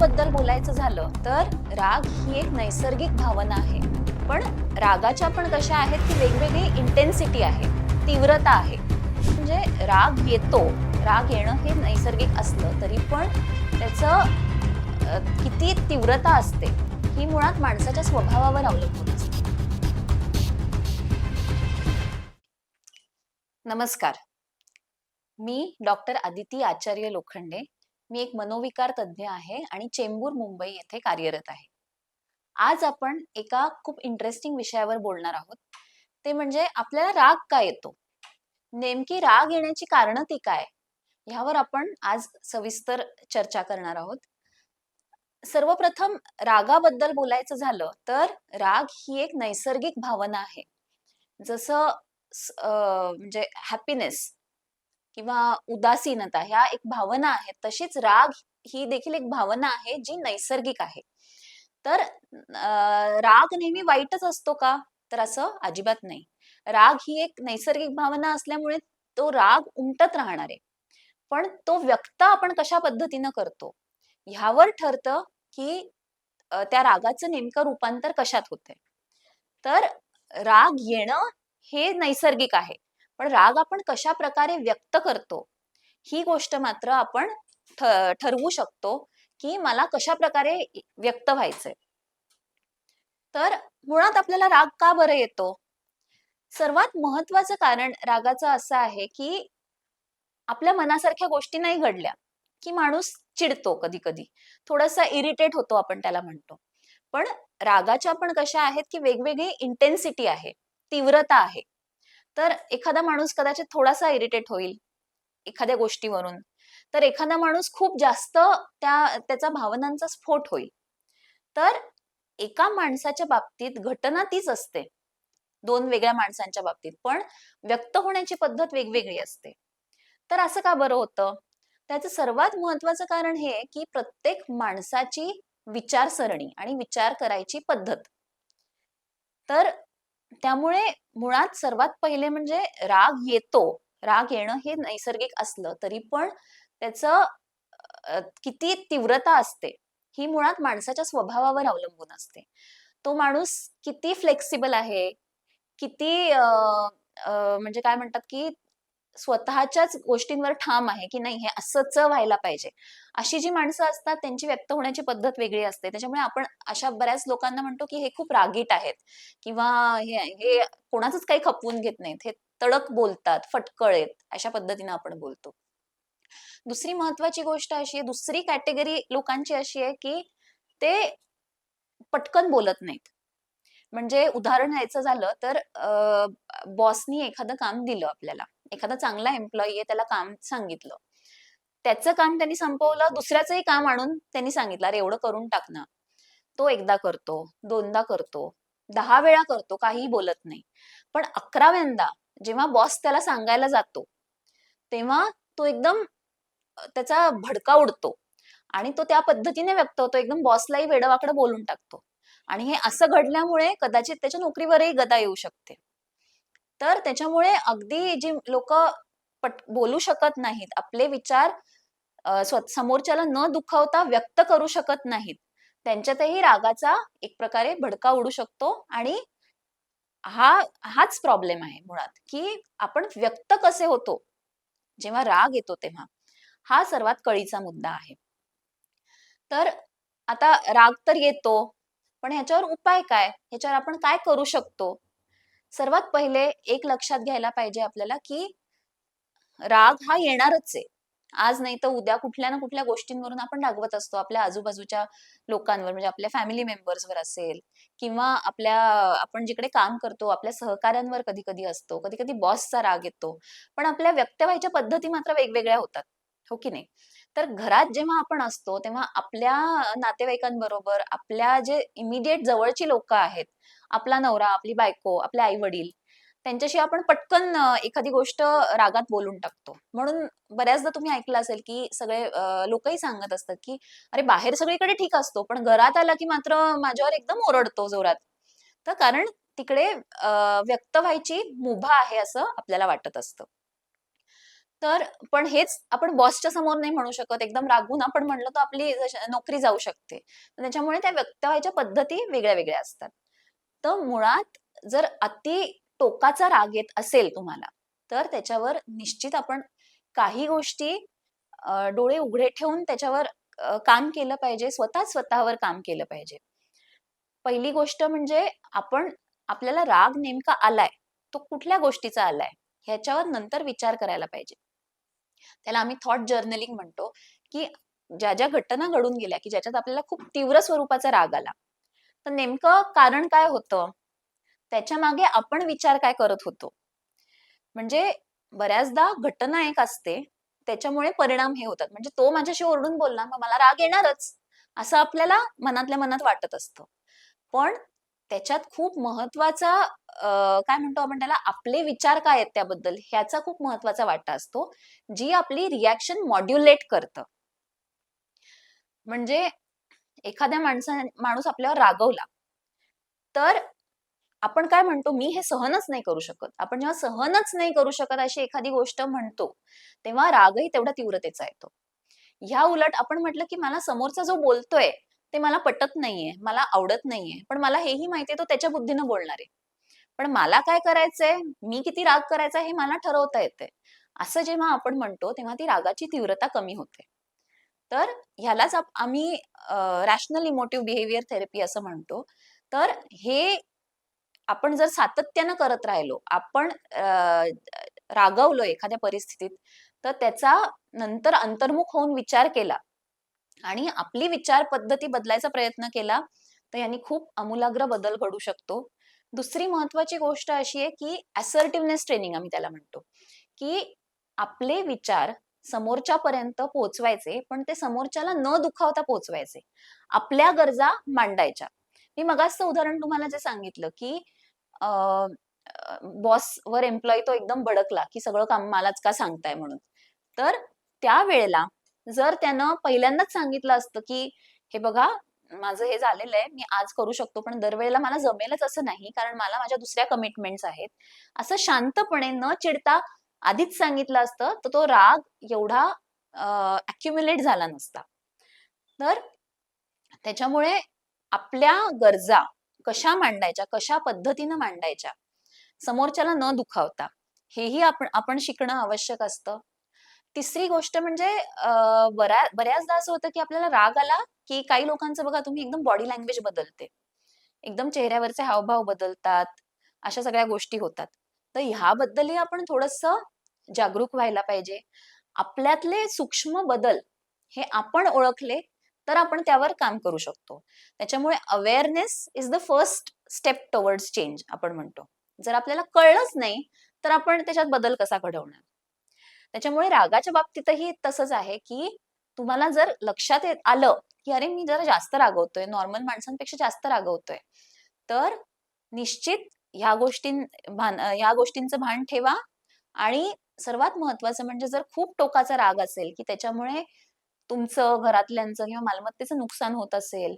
रागाबद्दल बोलायचं झालं तर राग ही एक नैसर्गिक भावना आहे. पण रागाच्या पण कशा आहेत की वेगवेगळी इंटेन्सिटी आहे तीव्रता आहे. म्हणजे राग येतो राग येणं हे नैसर्गिक असलं तरी पण त्याचं किती तीव्रता असते ही मुळात माणसाच्या स्वभावावर अवलंबून असते. नमस्कार. मी डॉक्टर आदिती आचार्य लोखंडे मी एक मनोविकार तज्ज्ञ आहे आणि चेंबूर मुंबई येथे कार्यरत आहे. आज आपण एका खूप इंटरेस्टिंग विषयावर बोलणार आहोत. ते म्हणजे आपल्याला राग का येतो? नेमकी राग येण्याची कारणं ती काय? ह्यावर आपण आज सविस्तर चर्चा करणार आहोत. सर्वप्रथम रागाबद्दल बोलायचं झालं तर राग ही एक नैसर्गिक भावना आहे. जसं म्हणजे हॅपीनेस किंवा उदासीनता ह्या एक भावना आहेत. तशीच राग ही देखील एक भावना आहे जी नैसर्गिक आहे. तर राग नेहमी वाईटच असतो का? तर असं अजिबात नाही. राग ही एक नैसर्गिक भावना असल्यामुळे तो राग उमटत राहणार. आहे पण तो व्यक्त आपण कशा पद्धतीनं करतो? ह्यावर ठरतं की त्या रागाचं नेमकं रूपांतर कशात होतंय? तर राग येणं हे नैसर्गिक आहे. पण राग आपण कशा प्रकारे व्यक्त करतो ही गोष्ट मात्र आपण ठरवू शकतो की मला कशा प्रकारे व्यक्त व्हायचंय. तर मुळात आपल्याला राग का बरं येतो? सर्वात महत्वाचं कारण रागाचं असं आहे की आपल्या मनासारख्या गोष्टी नाही घडल्या की माणूस चिडतो कधी कधी थोडासा इरिटेट होतो आपण त्याला म्हणतो. पण रागाच्या पण कशा आहेत की वेगवेगळी इंटेन्सिटी आहे तीव्रता आहे. तर एखादा माणूस कदाचित थोडासा इरिटेट होईल एखाद्या गोष्टीवरून. तर एखादा माणूस खूप जास्त त्या त्याचा भावनांचा स्फोट होईल. तर एका माणसाच्या बाबतीत घटना तीच असते. दोन वेगळ्या माणसांच्या बाबतीत पण व्यक्त होण्याची पद्धत वेगवेगळी असते. तर असं का बरं होतं? त्याचं सर्वात महत्वाचं कारण हे की प्रत्येक माणसाची विचारसरणी आणि विचार करायची पद्धत. तर त्यामुळे मुळात सर्वात पहिले म्हणजे राग येतो. राग येणं हे नैसर्गिक असलं तरी पण त्याचं किती तीव्रता असते ही मुळात माणसाच्या स्वभावावर अवलंबून असते. तो माणूस किती फ्लेक्सिबल आहे किती म्हणजे काय म्हणतात की स्वतःच्याच गोष्टींवर ठाम आहे की नाही हे असंच व्हायला पाहिजे. अशी जी माणसं असतात त्यांची व्यक्त होण्याची पद्धत वेगळी असते. त्याच्यामुळे आपण अशा बऱ्याच लोकांना म्हणतो की हे खूप रागीट आहेत. किंवा हे हे कोणाचंच काही खपवून घेत नाहीत. हे तडक बोलतात फटकळेत अशा पद्धतीने आपण बोलतो. दुसरी महत्वाची गोष्ट अशी आहे दुसरी कॅटेगरी लोकांची अशी आहे की ते पटकन बोलत नाहीत. म्हणजे उदाहरण द्यायचं झालं तर बॉसनी एखादं काम दिलं आपल्याला. एखादा चांगला एम्प्लॉई आहे त्याला काम सांगितलं. त्याचं काम त्यांनी संपवलं दुसऱ्याचंही काम आणून त्यांनी सांगितलं अरे एवढं करून टाक ना. तो एकदा करतो दोनदा करतो दहा वेळा करतो काहीही बोलत नाही. पण अकराव्यांदा जेव्हा बॉस त्याला सांगायला जातो तेव्हा तो एकदम त्याचा भडका उडतो आणि तो त्या पद्धतीने व्यक्त होतो एकदम बॉसलाही वेडवाकडं बोलून टाकतो. आणि हे असं घडल्यामुळे कदाचित त्याच्या नोकरीवरही गदा येऊ शकते. तर त्याच्यामुळे अगदी जी लोक पट बोलू शकत नाहीत आपले विचार समोरच्याला न दुखावता व्यक्त करू शकत नाहीत. त्यांच्यातही रागाचा एक प्रकारे भडका उडू शकतो आणि हा हाच प्रॉब्लेम आहे मुळात की आपण व्यक्त कसे होतो जेव्हा राग येतो तेव्हा हा सर्वात कळीचा मुद्दा आहे. तर आता राग तर येतो पण ह्याच्यावर उपाय काय? ह्याच्यावर आपण काय करू शकतो? सर्वात पहिले एक लक्षात घ्यायला पाहिजे आपल्याला की राग हा येणारच आहे. आज नाही तर उद्या कुठल्या ना कुठल्या गोष्टींवरून आपण रागवत असतो. आपल्या आजूबाजूच्या लोकांवर म्हणजे आपल्या फॅमिली मेंबर्सवर असेल किंवा आपल्या आपण जिकडे काम करतो आपल्या सहकाऱ्यांवर कधी कधी असतो. कधी कधी बॉसचा राग येतो. पण आपल्या व्यक्त व्हायच्या पद्धती मात्र वेगवेगळ्या होतात. हो की नाही? तर घरात जेव्हा आपण असतो तेव्हा आपल्या नातेवाईकांबरोबर आपल्या जे इमिडिएट जवळची लोक आहेत आपला नवरा आपली बायको आपले आई वडील त्यांच्याशी आपण पटकन एखादी गोष्ट रागात बोलून टाकतो. म्हणून बऱ्याचदा तुम्ही ऐकलं असेल की सगळे लोकही सांगत असतात की अरे बाहेर सगळीकडे ठीक असतो पण घरात आला की मात्र माझ्यावर एकदम ओरडतो जोरात. तर कारण तिकडे व्यक्त व्हायची मुभा आहे असं आपल्याला वाटत असतं. तर पण हेच आपण बॉसच्या समोर नाही म्हणू शकत. एकदम रागून आपण म्हणलं तर आपली नोकरी जाऊ शकते. त्याच्यामुळे त्या व्यक्त व्हायच्या पद्धती वेगळ्या वेगळ्या असतात. तर मुळात जर अति टोकाचा राग येत असेल तुम्हाला तर त्याच्यावर निश्चित आपण काही गोष्टी डोळे उघडे ठेवून त्याच्यावर काम केलं पाहिजे स्वतः स्वतःवर काम केलं पाहिजे. पहिली गोष्ट म्हणजे आपण आपल्याला राग नेमका आलाय तो कुठल्या गोष्टीचा आलाय ह्याच्यावर नंतर विचार करायला पाहिजे. त्याला आम्ही थॉट जर्नलिंग म्हणतो की ज्या ज्या घटना घडून गेल्या की ज्याच्यात आपल्याला खूप तीव्र स्वरूपाचा राग आला तर नेमकं कारण काय होतं? त्याच्यामागे आपण विचार काय करत होतो? म्हणजे बऱ्याचदा घटना एक असते त्याच्यामुळे परिणाम हे होतात. म्हणजे तो माझ्याशी ओरडून बोलला मग मला राग येणारच असं आपल्याला मनातल्या मनात वाटत असतं. पण त्याच्यात खूप महत्त्वाचा काय म्हणतो आपण त्याला आपले विचार काय आहेत त्याबद्दल ह्याचा खूप महत्त्वाचा वाटा असतो जी आपली रिॲक्शन मॉड्युलेट करतं. म्हणजे एखाद्या माणसा माणूस आपल्यावर रागवला तर आपण काय म्हणतो मी हे सहनच नाही करू शकत. आपण जेव्हा सहनच नाही करू शकत अशी एखादी गोष्ट म्हणतो तेव्हा रागही तेवढा तीव्रतेचा येतो. ह्या उलट आपण म्हटलं की मला समोरचा जो बोलतोय ते मला पटत नाहीये मला आवडत नाहीये पण मला हेही माहितीये तो त्याच्या बुद्धीनं बोलणार आहे. पण मला काय करायचंय मी किती राग करायचा हे मला ठरवता येते असं जेव्हा आपण म्हणतो तेव्हा ती रागाची तीव्रता कमी होते. तर ह्यालाच आम्ही रॅशनल इमोटिव्ह बिहेवियर थेरपी असं म्हणतो. तर हे आपण जर सातत्यानं करत राहिलो आपण रागवलो एखाद्या परिस्थितीत तर त्याचा नंतर अंतर्मुख होऊन विचार केला आणि आपली विचार पद्धती बदलायचा प्रयत्न केला तर यांनी खूप आमूलाग्र बदल घडू शकतो. दुसरी महत्वाची गोष्ट अशी आहे की असर्टिव्हनेस ट्रेनिंग आम्ही त्याला म्हणतो. की आपले विचार समोरच्या पर्यंत पोहोचवायचे पण ते समोरच्याला न दुखावता पोहोचवायचे. आपल्या गरजा मांडायच्या. मी मगाचं उदाहरण तुम्हाला जे सांगितलं की बॉस वर एम्प्लॉई तो एकदम भडकला की सगळं काम मलाच का सांगताय म्हणून. तर त्या वेळेला जर त्यानं पहिल्यांदाच सांगितलं असतं की हे बघा माझं हे झालेलं आहे मी आज करू शकतो पण दरवेळेला मला जमेलच असं नाही कारण मला माझ्या दुसऱ्या कमिटमेंट्स आहेत. असं शांतपणे न चिडता आधीच सांगितलं असतं तर तो राग एवढा अक्युम्युलेट झाला नसता. तर त्याच्यामुळे आपल्या गरजा कशा मांडायच्या कशा पद्धतीनं मांडायच्या समोरच्याला न दुखावता हेही आपण आपण शिकणं आवश्यक असतं. तिसरी गोष्ट म्हणजे बऱ्या बऱ्याचदा असं होतं की आपल्याला राग आला की काही लोकांचं बघा तुम्ही एकदम बॉडी लँग्वेज बदलते. एकदम चेहऱ्यावरचे हावभाव बदलतात अशा सगळ्या गोष्टी होतात. तर ह्याबद्दलही आपण थोडस जागरूक व्हायला पाहिजे. आपल्यातले सूक्ष्म बदल हे आपण ओळखले तर आपण त्यावर काम करू शकतो. त्याच्यामुळे awareness is the first step towards change आपण म्हणतो. जर आपल्याला कळलंच नाही तर आपण त्याच्यात बदल कसा घडवणार? त्याच्यामुळे रागाच्या बाबतीतही तसंच आहे की तुम्हाला जर लक्षात येत आलं की अरे मी जरा जास्त रागवतोय नॉर्मल माणसांपेक्षा जास्त रागवतोय तर निश्चित ह्या गोष्टी भान ह्या गोष्टींचं भान ठेवा. आणि सर्वात महत्वाचं म्हणजे जर खूप टोकाचा राग असेल की त्याच्यामुळे तुमचं घरातल्यांचं किंवा मालमत्तेचं नुकसान होत असेल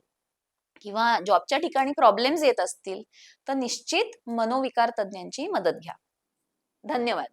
किंवा जॉबच्या ठिकाणी प्रॉब्लेम्स येत असतील तर निश्चित मनोविकार तज्ज्ञांची मदत घ्या. धन्यवाद.